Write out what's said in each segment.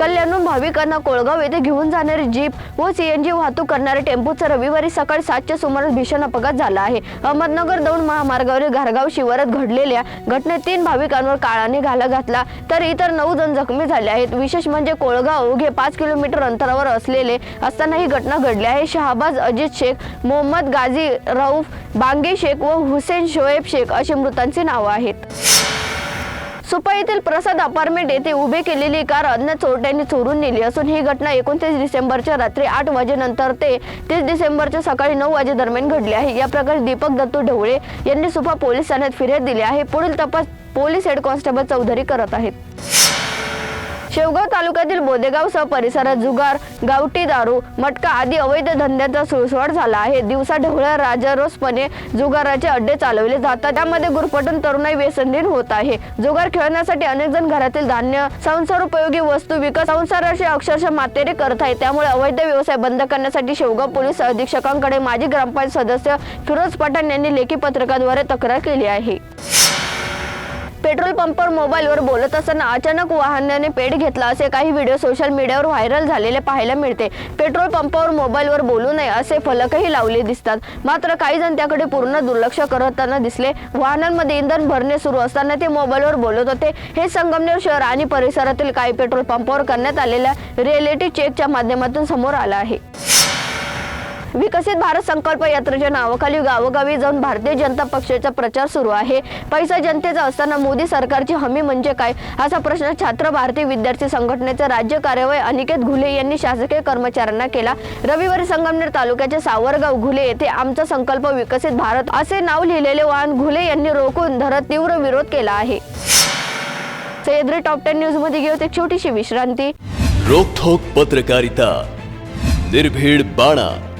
कल्याणहून भाविकांना कोळगाव येथे घेऊन जाणारी जीप व सीएनजी वाहतूक करणाऱ्या टेम्पोचा रविवारी सकाळी सातच्या सुमारास भीषण अपघात झाला आहे. अहमदनगर दौंड महामार्गावरील घारगाव शिवारात घडलेल्या घटनेत तीन भाविकांवर काळाने घाला घातला तर इतर नऊ जण जखमी झाले आहेत. विशेष म्हणजे कोळगाव अवघे पाच किलोमीटर अंतरावर असलेले असताना ही घटना घडली आहे. शहाबाज अजित शेख मोहम्मद गाझी रऊफ बांगे शेख व हुसेन शोएब शेख अशी मृतांची नावं आहेत. सुपा येथील प्रसाद अपार्टमेंट येथे उभे केलेली कार अज्ञात चोरट्यांनी चोरून नेली असून ही घटना एकोणतीस डिसेंबरच्या रात्री आठ वाजेनंतर ते तीस डिसेंबरच्या सकाळी नऊ वाजे दरम्यान घडली आहे. या प्रकारे दीपक दत्तू ढवळे यांनी सुपा पोलीस ठाण्यात फिर्याद दिली आहे. पुढील तपास पोलीस हेड कॉन्स्टेबल चौधरी करत आहेत. शेवगाव तालुक्यातील बोदेगावसह परिसरात जुगार गावठी दारू मटका आदी अवैध धंद्याचा सुळसुळाट झाला आहे. दिवसा ढवळ्या राजारोसपणे जुगाराचे अड्डे चालवले जातात. त्यामध्ये गुरफटून तरुणाई व्यसनधीन होत आहे. जुगार खेळण्यासाठी अनेक जण घरातील धान्य संसारोपयोगी वस्तू विकत संसाराशी अक्षरशः मातेरी करत आहे त्यामुळे अवैध व्यवसाय बंद करण्यासाठी शेवगाव पोलीस अधीक्षकांकडे माजी ग्रामपंचायत सदस्य फिरोज पठाण यांनी लेखी पत्रकाद्वारे तक्रार केली आहे. पेट्रोल पंपवर मोबाईलवर बोलत असताना अचानक वाहनाने पेट घेतला असे काही व्हिडिओ सोशल मीडियावर व्हायरल झालेले पाहायला मिळते. पेट्रोल पंपावर मोबाईलवर बोलू नये असे फलकही लावले दिसतात. मात्र काही जण त्याकडे पूर्ण दुर्लक्ष करताना दिसले. वाहनांमध्ये इंधन भरणे सुरू असताना ते मोबाईलवर बोलत होते. हे संगमनेर शहर आणि परिसरातील काही पेट्रोल पंपावर करण्यात आलेल्या रिएलिटी चेकच्या माध्यमातून समोर आला आहे. विकसित भारत संकल्प यात्रेच्या नावाखाली गावोगावी जाऊन भारतीय जनता पक्षाचा प्रचार सुरू आहे. पैसा जनतेचा असताना मोदी सरकारची हमी म्हणजे काय? असा प्रश्न छात्र भारतीय विद्यार्थी संघटनेचे राज्य कार्यवाही अनिकेत घुले यांनी शासकीय कर्मचाऱ्यांना केला. रविवारी संगमनेर तालुक्याच्या सावरगाव घुले येथे आमचा संकल्प विकसित भारत असे नाव लिहिलेले वाहन घुले यांनी रोखून धरत तीव्र विरोध केला आहे. सह्याद्री टॉप टेन न्यूजमध्ये घेऊ एक छोटीशी विश्रांती. रोखोक पत्रकारिता. निर्भीड बाणा.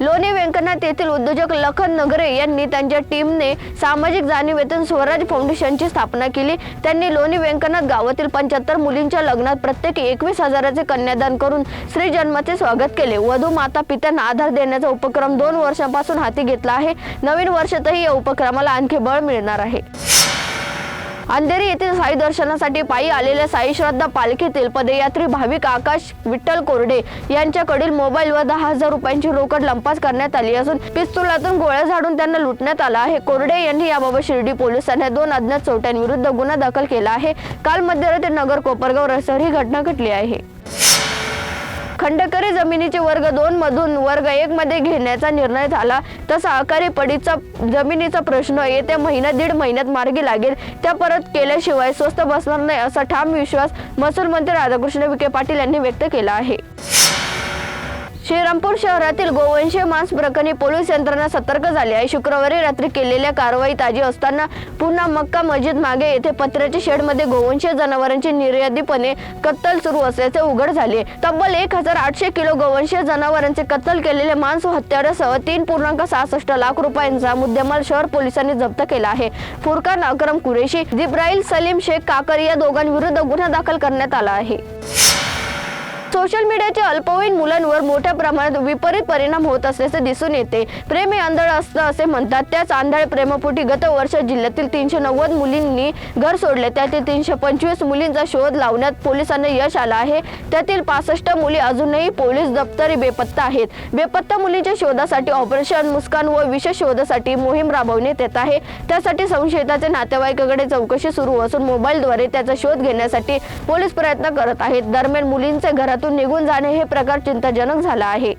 लोणी व्यंकनाथ येथील उद्योजक लखन नगरे यांनी त्यांच्या टीमने सामाजिक जाणीवेतून स्वराज फाउंडेशनची स्थापना केली. त्यांनी लोणी व्यंकनाथ गावातील पंच्याहत्तर मुलींच्या लग्नात प्रत्येकी एकवीस हजाराचे कन्यादान करून श्री जन्माचे स्वागत केले. वधू माता पित्यांना आधार देण्याचा उपक्रम दोन वर्षांपासून हाती घेतला आहे. नवीन वर्षातही या उपक्रमाला आणखी बळ मिळणार आहे. अंधेरी येथील साई दर्शनासाठी पायी आलेल्या साई श्रद्धा पालखीतील पदयात्री भाविक आकाश विठ्ठल कोरडे यांच्याकडील मोबाईलवर दहा हजार रुपयांची रोकड लंपास करण्यात आली असून पिस्तुलातून गोळ्या झाडून त्यांना लुटण्यात आला आहे. कोरडे यांनी याबाबत शिर्डी पोलिसांनी दोन अज्ञात चोरट्यांविरुद्ध गुन्हा दाखल केला आहे. काल मध्यरात्री नगर कोपरगाव रस्त्यावर ही घटना घडली आहे. खंडकरी जमिनीचे वर्ग दोन मधून वर्ग एक मध्ये घेण्याचा निर्णय झाला. तसा सहकारी पडीचा जमिनीचा प्रश्न येत्या महिना दीड महिन्यात मार्गी लागेल. त्या परत केल्याशिवाय स्वस्त बसणार नाही असा ठाम विश्वास महसूल मंत्री राधाकृष्ण विखे पाटील यांनी व्यक्त केला आहे. श्रीरामपूर शहरातील गोवंशीय मांस प्रकरणी पोलीस यंत्रणा सतर्क झाली आहे. शुक्रवारी रात्री केलेल्या कारवाई ताजी असताना पुन्हा मक्का मस्जिद मागे येथे पत्र्याच्या शेडमध्ये गोवंशीय जनावरांची निर्यादीपणे कत्तल सुरू असल्याचे उघड झाले तब्बल एक हजार आठशे किलो गोवंशीय जनावरांचे कत्तल केलेले मांस हत्यारासह तीन पूर्णांक सहासष्ट लाख रुपयांचा मुद्देमाल शहर पोलिसांनी जप्त केला आहे. फुरकान अक्रम कुरेशी जिब्राईल सलीम शेख काकर या दोघांविरुद्ध गुन्हा दाखल करण्यात आला आहे. सोशल मीडियाच्या अल्पवयीन मुलांवर मोठ्या प्रमाणात विपरीत परिणाम होत असल्याचे दिसून येते. प्रेम हे आंधळ असतं असे म्हणतात. त्याच आंधळ प्रेमपोटी गत वर्ष जिल्ह्यातील तीनशे नव्वद मुलींनी घर सोडले. त्यातील तीनशे पंचवीस मुलींचा शोध लावण्यात पोलिसांना यश आलं आहे. त्यातील पासष्ट मुली अजूनही पोलीस दप्तरी बेपत्ता आहेत. बेपत्ता मुलींच्या शोधासाठी ऑपरेशन मुस्कान व विशेष शोधासाठी मोहीम राबवण्यात येत आहे. त्यासाठी संशयिताचे नातेवाईकाकडे चौकशी सुरू असून मोबाईलद्वारे त्याचा शोध घेण्यासाठी पोलीस प्रयत्न करत आहेत. दरम्यान मुलींचे घरात घरातून निघून जाणे हे प्रकार चिंताजनक झाला आहे.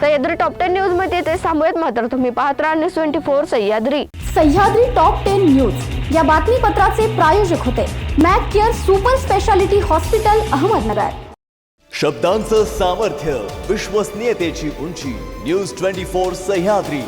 सह्याद्री टॉप टेन न्यूजमध्ये ते थांबूयात मात्र. तुम्ही पाहत राहा news twenty four Sahyadri. Sahyadri top ten news या बातमीपत्राचे प्रायोजक होते Mac care super speciality hospital Ahmednagar. शब्दांचं सामर्थ्य विश्वसनीयतेची उंची. News twenty four Sahyadri.